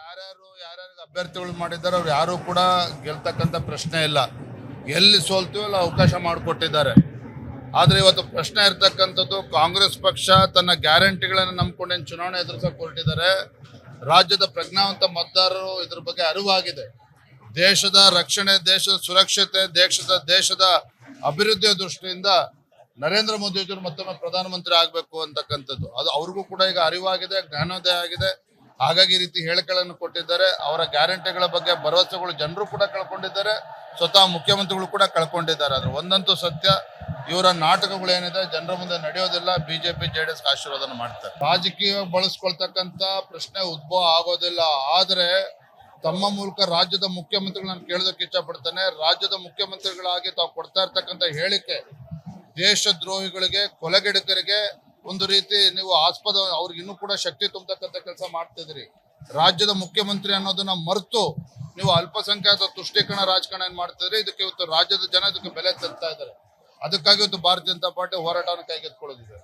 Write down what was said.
ಯಾರ್ಯಾರು ಯಾರ್ಯಾರಿಗೆ ಅಭ್ಯರ್ಥಿಗಳು ಮಾಡಿದ್ದಾರೆ, ಅವ್ರು ಯಾರು ಕೂಡ ಗೆಲ್ತಕ್ಕಂಥ ಪ್ರಶ್ನೆ ಇಲ್ಲ. ಎಲ್ಲಿ ಸೋಲ್ತೀವೋ ಅಲ್ಲಿ ಅವಕಾಶ ಮಾಡಿಕೊಟ್ಟಿದ್ದಾರೆ. ಆದ್ರೆ ಇವತ್ತು ಪ್ರಶ್ನೆ ಇರ್ತಕ್ಕಂಥದ್ದು, ಕಾಂಗ್ರೆಸ್ ಪಕ್ಷ ತನ್ನ ಗ್ಯಾರಂಟಿಗಳನ್ನು ನಂಬ್ಕೊಂಡೇನು ಚುನಾವಣೆ ಎದುರಿಸಕ್ಕೆ ಹೊರಟಿದ್ದಾರೆ. ರಾಜ್ಯದ ಪ್ರಜ್ಞಾವಂತ ಮತದಾರರು ಇದ್ರ ಬಗ್ಗೆ ಅರಿವಾಗಿದೆ. ದೇಶದ ರಕ್ಷಣೆ, ದೇಶದ ಸುರಕ್ಷತೆ, ದೇಶದ ದೇಶದ ಅಭಿವೃದ್ಧಿಯ ದೃಷ್ಟಿಯಿಂದ ನರೇಂದ್ರ ಮೋದಿಯವರು ಮತ್ತೊಮ್ಮೆ ಪ್ರಧಾನಮಂತ್ರಿ ಆಗಬೇಕು ಅಂತಕ್ಕಂಥದ್ದು. ಅದು ಅವ್ರಿಗೂ ಕೂಡ ಈಗ ಅರಿವಾಗಿದೆ, ಜ್ಞಾನೋದಯ ಆಗಿದೆ. ಹಾಗಾಗಿ ಈ ರೀತಿ ಹೇಳಿಕೆಗಳನ್ನು ಕೊಟ್ಟಿದ್ದಾರೆ. ಅವರ ಗ್ಯಾರಂಟಿಗಳ ಬಗ್ಗೆ ಭರವಸೆಗಳು ಜನರು ಕೂಡ ಕಳ್ಕೊಂಡಿದ್ದಾರೆ. ಸ್ವತಃ ಮುಖ್ಯಮಂತ್ರಿಗಳು ಕೂಡ ಕಳ್ಕೊಂಡಿದ್ದಾರೆ. ಆದ್ರೆ ಒಂದಂತೂ ಸತ್ಯ, ಇವರ ನಾಟಕಗಳು ಏನಿದೆ ಜನರ ಮುಂದೆ ನಡೆಯೋದಿಲ್ಲ. ಬಿಜೆಪಿ ಜೆ ಡಿ ಎಸ್ ಆಶೀರ್ವಾದನ ಮಾಡ್ತಾರೆ. ರಾಜಕೀಯ ಬಳಸ್ಕೊಳ್ತಕ್ಕಂತ ಪ್ರಶ್ನೆ ಉದ್ಭವ ಆಗೋದಿಲ್ಲ. ಆದರೆ ತಮ್ಮ ಮೂಲಕ ರಾಜ್ಯದ ಮುಖ್ಯಮಂತ್ರಿಗಳು ನಾನು ಕೇಳೋದಕ್ಕೆ ಇಷ್ಟಪಡ್ತೇನೆ ರಾಜ್ಯದ ಮುಖ್ಯಮಂತ್ರಿಗಳಾಗಿ ತಾವು ಕೊಡ್ತಾ ಇರ್ತಕ್ಕಂಥ ಹೇಳಿಕೆ ದೇಶದ್ರೋಹಿಗಳಿಗೆ ಕೊಲೆಗಡಕರಿಗೆ ಒಂದು ರೀತಿ ನೀವು ಆಸ್ಪದ, ಅವ್ರಿಗೆ ಇನ್ನೂ ಕೂಡ ಶಕ್ತಿ ತುಂಬತಕ್ಕಂಥ ಕೆಲಸ ಮಾಡ್ತಿದ್ರಿ ರಾಜ್ಯದ ಮುಖ್ಯಮಂತ್ರಿ ಅನ್ನೋದನ್ನ ಮರೆತು ನೀವು ಅಲ್ಪಸಂಖ್ಯಾತ ತುಷ್ಟೀಕರಣ ರಾಜಕಾರಣ ಏನ್ ಮಾಡ್ತಿದ್ರಿ ಇದಕ್ಕೆ ಇವತ್ತು ರಾಜ್ಯದ ಜನ ಇದಕ್ಕೆ ಬೆಲೆ ತರ್ತಾ ಇದ್ದಾರೆ. ಅದಕ್ಕಾಗಿ ಇವತ್ತು ಭಾರತೀಯ ಜನತಾ ಪಾರ್ಟಿ ಹೋರಾಟವನ್ನು ಕೈಗೆತ್ಕೊಳ್ಳೋದಿದೆ